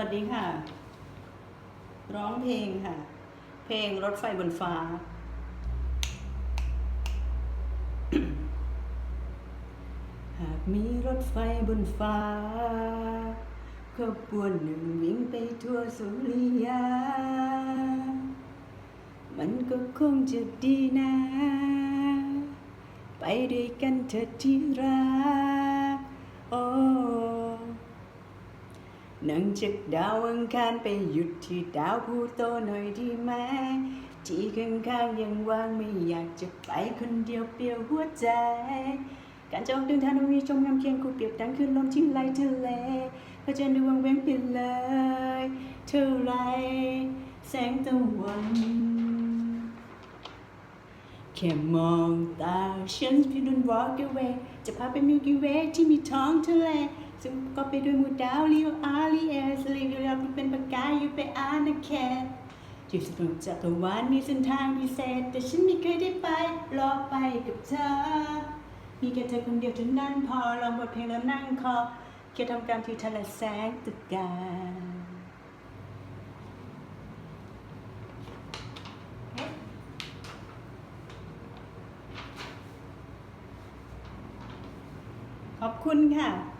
วัสดีค่ะ ร้องเพลงค่ะ เพลงรถไฟบนฟ้า หากมีรถไฟบนฟ้าขบวนหนึ่งวิ่งไปทั่วสุริยา มันก็คงจะดีนะ ไปด้วยกันเถิดที่รักโอ้ นั่งจากดาวอังคารไปหยุดที่ดาวพูโตหน่อยดีไหมที่ข้างๆยังว่างไม่อยากจะไปคนเดียวเปลี่ยวหัวใจ การจะออกเดินทางตรงนี้ชมงามเคียงคู่เปรียบดังขึ้นลมที่ไหลทะเลพระจันทร์ดูวังเว้งไปเลยเท่าไรแสงตะวันแค่มองตาฉันพี่ดุน walk away จะพาไปมิลกี้เวที่มีท้องทะเล ซึ่งก็ไปด้วยมูดาวลีโออาร์ลีเอสลีวิลาเป็นปากกาอยู่ไปอาณาเขตที่สนุกจักรวาลมีเส้นทางพิเศษ แต่ฉันไม่เคยได้ไป รอไปกับเธอ มีแค่เธอคนเดียวเท่านั้นพอลองบทเพลงแล้วนั่งคอแค่ทำการที่ทะเลแสงตะกกาขอบคุณค่ะ